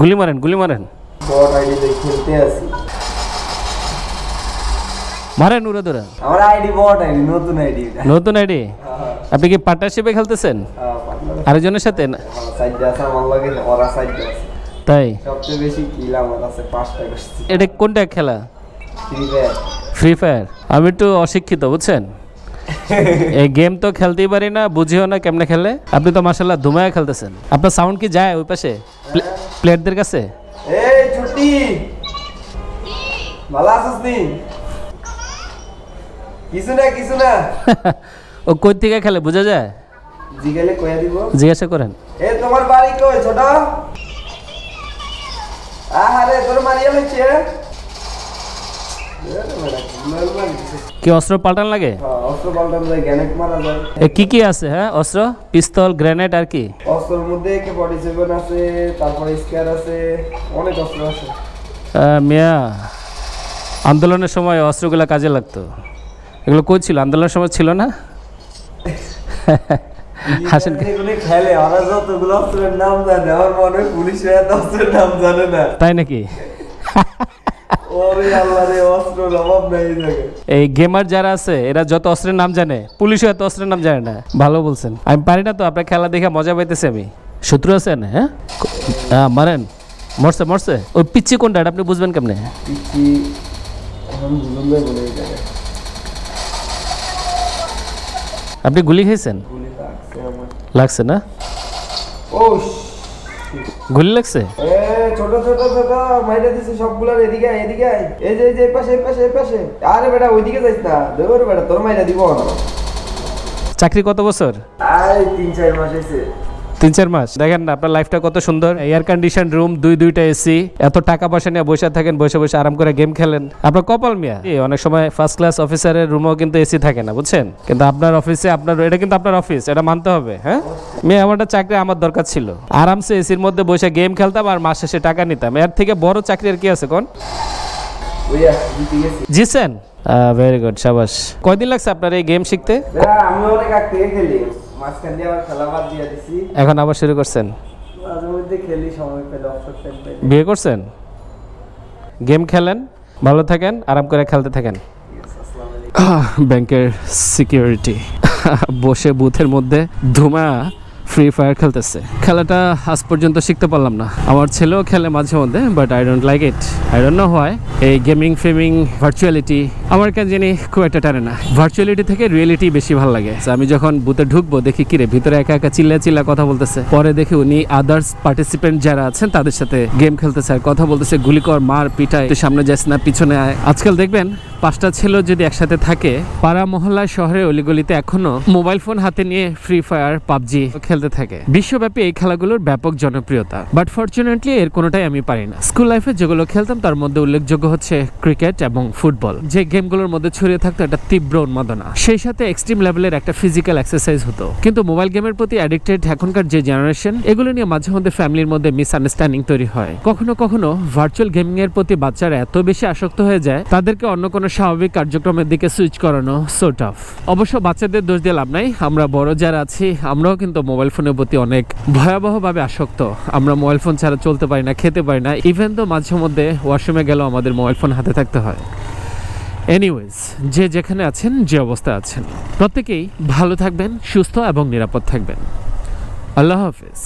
গুলি মারেন গুলি মারেন। খেলতে মারেন উড়ে ধরে আমার আইডি বট আইডি নতুন আইডি। নতুন আইডি? আপনি কি পার্টনারশিপে খেলতেছেন? আরেকজনের সাথে? না? ওরা তাই? সবচেয়ে বেশি কিল আমার আছে পাঁচটা করছি। এটা কোনটা খেলা? ফ্রি ফায়ার ফ্রি ফায়ার আমি একটু অশিক্ষিত বুঝছেন? এই গেম তো খেলতেই পারি না বুঝিও না কেমনে খেলে। আপনি তো মাসাল্লাহ ধুমায় খেলতেছেন। আপনার সাউন্ড কি যায় ওই পাশে? প্লেয়ারদের কাছে? এই ছুটি। ভালো আছিস নি? কিছু না কিছু না। ও কই থেকে খেলে বোঝা যায়? জিগেলে কইয়া দিব। জিজ্ঞাসা করেন। এ তোমার বাড়ি কই ছোট? আহারে তোর মারিয়া লইছে। কি অস্ত্র পাল্টান লাগে? অস্ত্র পাল্টানো যায় গ্যানেট মারা যায় কি কি আছে হ্যাঁ অস্ত্র? পিস্তল গ্রেনেড আর কি? অস্ত্রের মধ্যে কে বডি সেভেন আছে তারপরে স্কেয়ার আছে অনেক অস্ত্র আছে। মিয়া আন্দোলনের সময় অস্ত্রগুলো কাজে লাগতো। এগুলো কই ছিল? আন্দোলনের সময় ছিল না? হাসেন খেলে ওরা যতগুলো অস্ত্রের নাম জানে আমার মনে হয় পুলিশ এত অস্ত্রের নাম জানে না। তাই নাকি? ওরে আল্লাহ রে অস্ত্রের অভাব নাই এই এই গেমার যারা আছে এরা যত অস্ত্রের নাম জানে পুলিশও এত অস্ত্রের নাম জানে না। ভালো বলছেন। আমি পারি না তো আপনার খেলা দেখে মজা পাইতেছি আমি। শত্রু আছেন হ্যাঁ? হ্যাঁ মারেন। মরছে মরছে। ওই পিচ্ছি কোনটা আপনি বুঝবেন কেমনে? পিচ্ছি আপনি গুলি খেয়েছেন লাগছে না? ও গুলি লাগছে? ছোট ছোট ছোট মাইরা দিছে সবগুলার এদিকে এদিকে। এই যে এই যে পাশে পাশে পাশে। আরে বেটা ওইদিকে যাইস না। দেবর বেটা তোর মাইরা দিব। চাকরি কত বছর? আয় তিন চার মাস হয়েছে তিন চার মাস। দেখেন না আপনার লাইফটা কত সুন্দর। এয়ার কন্ডিশন রুম দুই, দুইটা এসি এত টাকা পয়সা নিয়ে বসে থাকেন, বসে বসে আরাম করে গেম খেলেন। আপনার কপাল মিয়া। অনেক সময় ফার্স্ট ক্লাস অফিসারের রুমও কিন্তু এসি থাকে না, বুঝছেন? কিন্তু আপনার অফিসে আপনার, এটা কিন্তু আপনার অফিস এটা মানতে হবে হ্যাঁ? মেয়ে আমার একটা চাকরি আমার দরকার ছিল। আরামসে এসির মধ্যে বসে গেম খেলতাম আর মাস শেষে টাকা নিতাম। এর থেকে বড় চাকরি আর কি আছে, কোন? জিসেন ভেরি গুড সাবাস। কয়দিন লাগছে আপনার এই গেম শিখতে? আমি অনেক আগ খেলি মাঝখান দিয়ে আবার খেলা বাদ দিয়ে দিছি। এখন আবার শুরু করছেন? মাঝে মধ্যে খেলি সময় পেলে অবসর টাইম পেলে বিয়ে করছেন? গেম খেলেন? ভালো থাকেন আরাম করে খেলতে থাকেন। ব্যাংকের সিকিউরিটি। বসে বুথের মধ্যে ধুমা। ফ্রি ফায়ার খেলতেছে। খেলাটা আজ পর্যন্ত শিখতে পারলাম না। আমার ছেলেও খেলে মাঝে মধ্যে but I don't like it I don't know হয় এই গেমিং ফেমিং ভার্চুয়ালিটি আমার কেন জানি খুব একটা টানে না। ভার্চুয়ালিটি থেকে রিয়েলিটি বেশি ভালো লাগে। আমি যখন বুথে ঢুকবো, দেখি কিরে, ভিতরে একা একা চিল্লা চিল্লা কথা বলতেছে। পরে দেখি উনি আদার্স পার্টিসিপেন্ট যারা আছেন, তাদের সাথে গেম খেলতেছে আর কথা বলতেছে, গুলি কর, মার, পিটায় তুই সামনে যাস না, পিছনে আয়। আজকাল দেখবেন, পাঁচটা ছেলে যদি একসাথে থাকে, পাড়া মহল্লা শহরে অলিগলিতে এখনও মোবাইল ফোন হাতে নিয়ে ফ্রি ফায়ার পাবজি খেলতে থাকে। বিশ্বব্যাপী এই খেলাগুলোর ব্যাপক জনপ্রিয়তা। বাট ফরচুনেটলি এর কোনোটাই আমি পারি না। স্কুল লাইফে যেগুলো খেলতাম, তার মধ্যে উল্লেখযোগ্য হচ্ছে ক্রিকেট এবং ফুটবল যে গেমগুলোর মধ্যে ছড়িয়ে থাকতো একটা তীব্র উন্মাদনা। সেই সাথে এক্সট্রিম লেভেলের একটা ফিজিক্যাল এক্সারসাইজ হতো। কিন্তু মোবাইল গেমের প্রতি অ্যাডিক্টেড এখনকার যে জেনারেশন এগুলো নিয়ে মাঝে মধ্যে ফ্যামিলির মধ্যে মিসআন্ডারস্ট্যান্ডিং তৈরি হয়। কখনো কখনো ভার্চুয়াল গেমিং এর প্রতি বাচ্চারা এত বেশি আসক্ত হয়ে যায়, তাদেরকে অন্য কোনো স্বাভাবিক কার্যক্রমের দিকে সুইচ করানো সো অফ অবশ্য বাচ্চাদের দোষ দিয়ে লাভ নাই, আমরা বড় যারা আছি, আমরাও কিন্তু মোবাইল ফোনের প্রতি অনেক ভয়াবহভাবে আসক্ত। আমরা মোবাইল ফোন ছাড়া চলতে পারি না, খেতে পারি না ইভেন তো মাঝে মধ্যে ওয়াশরুমে গেলেও আমাদের মোবাইল ফোন হাতে থাকতে হয়। এনিওয়েজ যে যেখানে আছেন, যে অবস্থায় আছেন, প্রত্যেকেই ভালো থাকবেন, সুস্থ এবং নিরাপদ থাকবেন। আল্লাহ হাফিজ।